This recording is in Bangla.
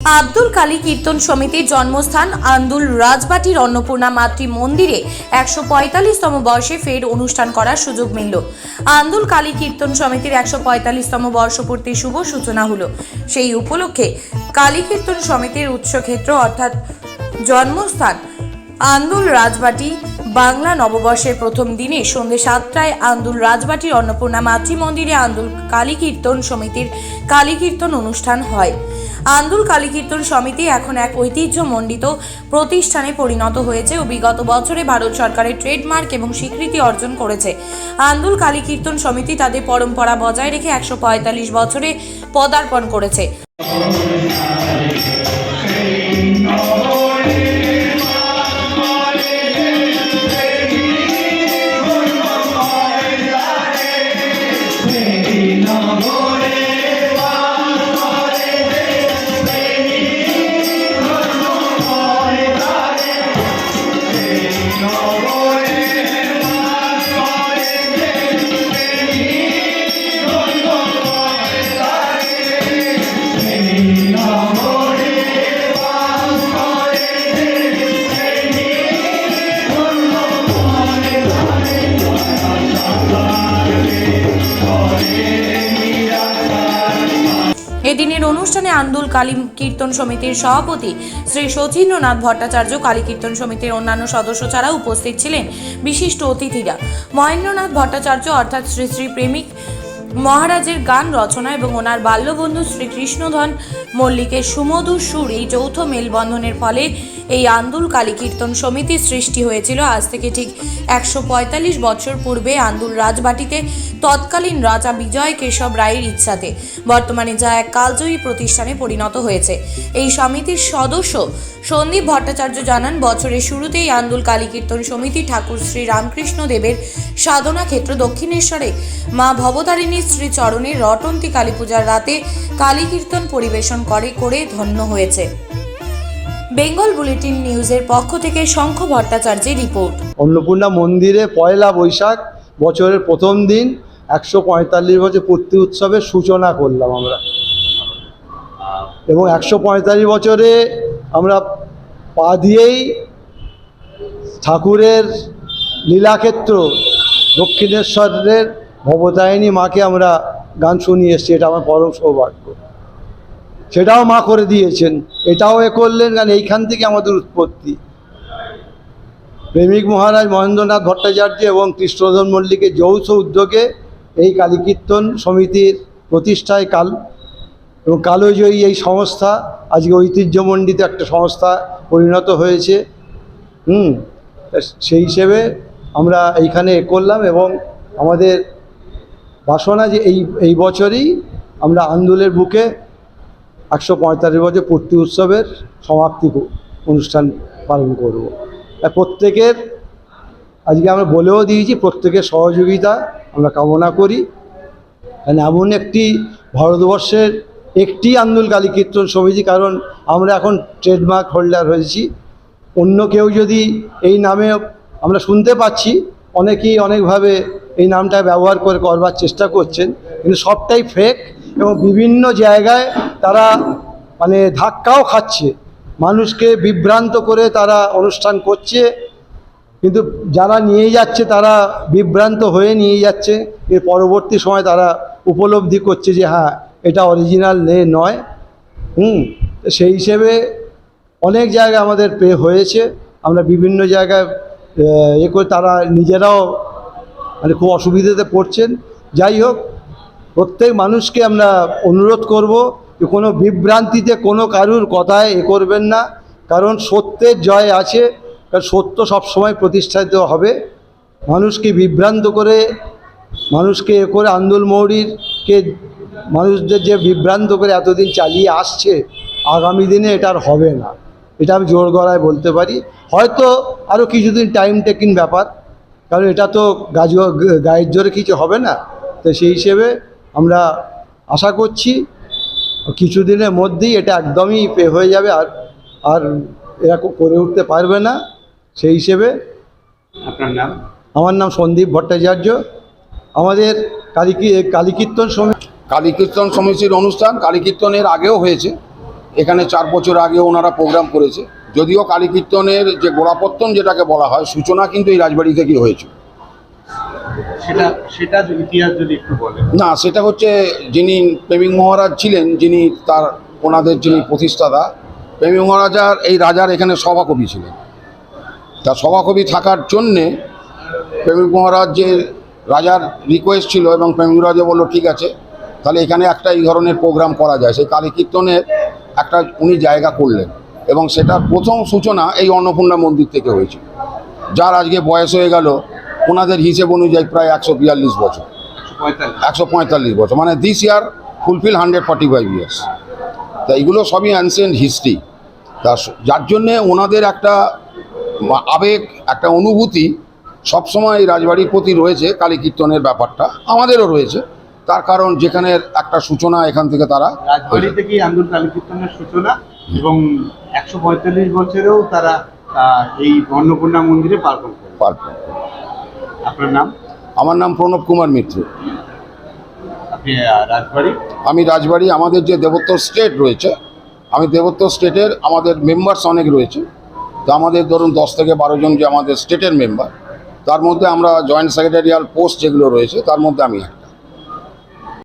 আব্দুল কালী কীর্তন সমিতির জন্মস্থান আন্দুল রাজবাটির অন্নপূর্ণা মাতৃ মন্দিরে একশো পঁয়তাল্লিশতম বর্ষে ফের অনুষ্ঠান করার সুযোগ মিলল। আন্দুল কালী কীর্তন সমিতির একশো পঁয়তাল্লিশতম বর্ষপূর্তির শুভ সূচনা হলো। সেই উপলক্ষে কালী কীর্তন সমিতির উৎসক্ষেত্র অর্থাৎ জন্মস্থান আন্দুল রাজবাটি বাংলা নববর্ষের প্রথম দিনে সন্ধ্যে সাতটায় আন্দুল রাজবাটির অন্নপূর্ণা মাতৃ মন্দিরে আন্দুল কালী কীর্তন সমিতির কালী কীর্তন অনুষ্ঠান হয়। আন্দুল কালীকীর্তন সমিতি এখন এক ঐতিহ্যমণ্ডিত প্রতিষ্ঠানে পরিণত হয়েছে ও বিগত বছরে ভারত সরকারের ট্রেডমার্ক এবং স্বীকৃতি অর্জন করেছে। আন্দুল কালীকীর্তন সমিতি তাদের পরম্পরা বজায় রেখে একশো পঁয়তাল্লিশ বছরে পদার্পণ করেছে। এদিনের অনুষ্ঠানে আন্দুল কালী কীর্তন সমিতির সভাপতি শ্রী শচীন্দ্রনাথ ভট্টাচার্য কালী কীর্তন সমিতির অন্যান্য সদস্য ছাড়া উপস্থিত ছিলেন বিশিষ্ট অতিথিরা। মহেন্দ্রনাথ ভট্টাচার্য অর্থাৎ শ্রী শ্রী প্রেমিক মহারাজের গান রচনা এবং ওনার বাল্যবন্ধু শ্রী কৃষ্ণধন মল্লিকের সুমধুর সুর এই যৌথ মেলবন্ধনের ফলে এই আন্দুল কালী কীর্তন সমিতির সৃষ্টি হয়েছিল আজ থেকে ঠিক একশো পঁয়তাল্লিশ বছর পূর্বে আন্দুল রাজবাটিতে। তৎকালীন রাজা বিজয় কেশব রায়ের ইচ্ছাতে। বর্তমানে যা এক কালজয়ী প্রতিষ্ঠানে পরিণত হয়েছে। এই সমিতির সদস্য সন্দীপ ভট্টাচার্য জানান, বছরের শুরুতেই আন্দুল কালী কীর্তন সমিতি ঠাকুর শ্রী রামকৃষ্ণ দেবের সাধনা ক্ষেত্র দক্ষিণেশ্বরে। মা ভবতারিণী শ্রী চরণের রটন্তি কালী পূজার রাতে কালী কীর্তন পরিবেশন করে করে ধন্য হয়েছে। বেঙ্গল বুলেটিন নিউজের পক্ষ থেকে শঙ্খ ভট্টাচার্যের রিপোর্ট। অন্নপূর্ণা মন্দিরে পয়লা বৈশাখ, বছরের প্রথম দিন, একশো পঁয়তাল্লিশ বছর পূর্তি উৎসবের সূচনা করলাম আমরা। এবং একশো পঁয়তাল্লিশ বছরে আমরা পা দিয়েই ঠাকুরের লীলাক্ষেত্র, দক্ষিণেশ্বরের ভবতায়নী মাকে আমরা গান শুনিয়ে এসেছি, এটা আমার পরম সৌভাগ্য। সেটাও মা করে দিয়েছেন, এটাও এ করলেন, কারণ এইখান থেকে আমাদের উৎপত্তি। প্রেমিক মহারাজ মহেন্দ্রনাথ ভট্টাচার্য এবং কৃষ্ণধন মল্লিকের যৌথ উদ্যোগে এই কালীকীর্তন সমিতির প্রতিষ্ঠায় কাল, এবং কালোজয়ী এই সংস্থা, আজকে ঐতিহ্যমণ্ডিত একটা সংস্থা পরিণত হয়েছে। হুম সেই হিসেবে আমরা এইখানে করলাম, এবং আমাদের বাসনা যে এই এই বছরই আমরা আন্দোলের বুকে একশো পঁয়তাল্লিশ বছর পূর্তি উৎসবের সমাপ্তি অনুষ্ঠান পালন করব। প্রত্যেকের, আজকে আমরা বলেও দিয়েছি, প্রত্যেকের সহযোগিতা আমরা কামনা করি। কারণ এমন একটি ভারতবর্ষের একটি আন্দোল কালী কীর্তন সমিতি, কারণ আমরা এখন ট্রেডমার্ক হোল্ডার হয়েছি। অন্য কেউ যদি এই নামে আমরা শুনতে পাচ্ছি, অনেকেই অনেকভাবে এই নামটা ব্যবহার করে করবার চেষ্টা করছেন, কিন্তু সবটাই ফেক এবং বিভিন্ন জায়গায় তারা মানে ধাক্কাও খাচ্ছে। মানুষকে বিভ্রান্ত করে তারা অনুষ্ঠান করছে। কিন্তু যারা নিয়ে যাচ্ছে তারা বিভ্রান্ত হয়ে নিয়ে যাচ্ছে। এর পরবর্তী সময় তারা উপলব্ধি করছে যে হ্যাঁ এটা অরিজিনাল নে নয়। হুম সেই হিসেবে অনেক জায়গায় আমাদের পে হয়েছে। আমরা বিভিন্ন জায়গায় এ করে তারা নিজেরাও মানে খুব অসুবিধাতে পড়ছেন। যাই হোক প্রত্যেক মানুষকে আমরা অনুরোধ করব যে কোনো বিভ্রান্তিতে কোনো কারুর কথায় এ করবেন না, কারণ সত্যের জয় আছে, কারণ সত্য সবসময় প্রতিষ্ঠিত হবে। মানুষকে বিভ্রান্ত করে, মানুষকে এ করে আন্দোল মৌরিরকে, মানুষদের যে বিভ্রান্ত করে এতদিন চালিয়ে আসছে, আগামী দিনে এটা আর হবে না। এটা আমি জোর গলায় বলতে পারি। হয়তো আরও কিছুদিন টাইম টেকিং ব্যাপার, কারণ এটা তো গাছ গায়ের জোরে কিছু হবে না। তো সেই হিসেবে আমরা আশা করছি কিছুদিনের মধ্যেই এটা একদমই পে হয়ে যাবে আর আর এরা করে উঠতে পারবে না। সেই হিসেবে আপনার নাম? আমার নাম সন্দীপ ভট্টাচার্য। আমাদের কালী কালী কীর্তন সমিতি কালী কীর্তন সমিতির অনুষ্ঠান কালী কীর্তনের আগেও হয়েছে। এখানে চার বছর আগে ওনারা প্রোগ্রাম করেছে। যদিও কালী কীর্তনের যে গোড়াপত্তন যেটাকে বলা হয় সূচনা কিন্তু এই রাজবাড়ি থেকেই হয়েছে। সেটা সেটা ইতিহাস যদি একটু না, সেটা হচ্ছে যিনি প্রেমিক মহারাজ ছিলেন, যিনি তার, ওনাদের যিনি প্রতিষ্ঠাতা, প্রেমিক মহারাজার এই রাজার এখানে সভাকবি ছিলেন। তা সভাকবি থাকার জন্যে প্রেমিক মহারাজ যে রাজার রিকোয়েস্ট ছিল এবং প্রেমিক রাজা বলল, ঠিক আছে, তাহলে এখানে একটা এই ধরনের প্রোগ্রাম করা যায়। সেই কালী কীর্তনের একটা উনি জায়গা করলেন এবং সেটার প্রথম সূচনা এই অন্নপূর্ণা মন্দির থেকে হয়েছিল। যার আজকে বয়স হয়ে গেল ওনাদের হিসেব অনুযায়ী প্রায় একশো বিয়াল্লিশ বছর। একশো পঁয়তাল্লিশ বছর। মানে this year fulfil hundred forty five years তা এগুলো সবই অ্যানসিয়েন্ট হিস্ট্রি তা যার জন্যে ওনাদের একটা আবেগ একটা অনুভূতি সবসময় এই রাজবাড়ির প্রতি রয়েছে কালী কীর্তনের ব্যাপারটা আমাদেরও রয়েছে। তার কারণ যেখানে একটা সূচনা এখান থেকে তারা রাজবাড়ি কালী কীর্তনের সূচনা? এবং একশো পঁয়তাল্লিশ বছরেও তারা এই অন্নপূর্ণা মন্দিরে পার্বণ করে। পার করে। আপনার নাম? আমার নাম প্রণব কুমার মিত্র। আপনি রাজবাড়ি? আমি রাজবাড়ি আমাদের যে দেবোত্তর স্টেট রয়েছে আমি দেবত্ব স্টেটের আমাদের মেম্বার্স অনেক রয়েছে। তো আমাদের ধরুন দশ থেকে বারো জন যে আমাদের স্টেটের মেম্বার তার মধ্যে আমরা জয়েন্ট সেক্রেটারিয়াল পোস্ট যেগুলো রয়েছে তার মধ্যে আমি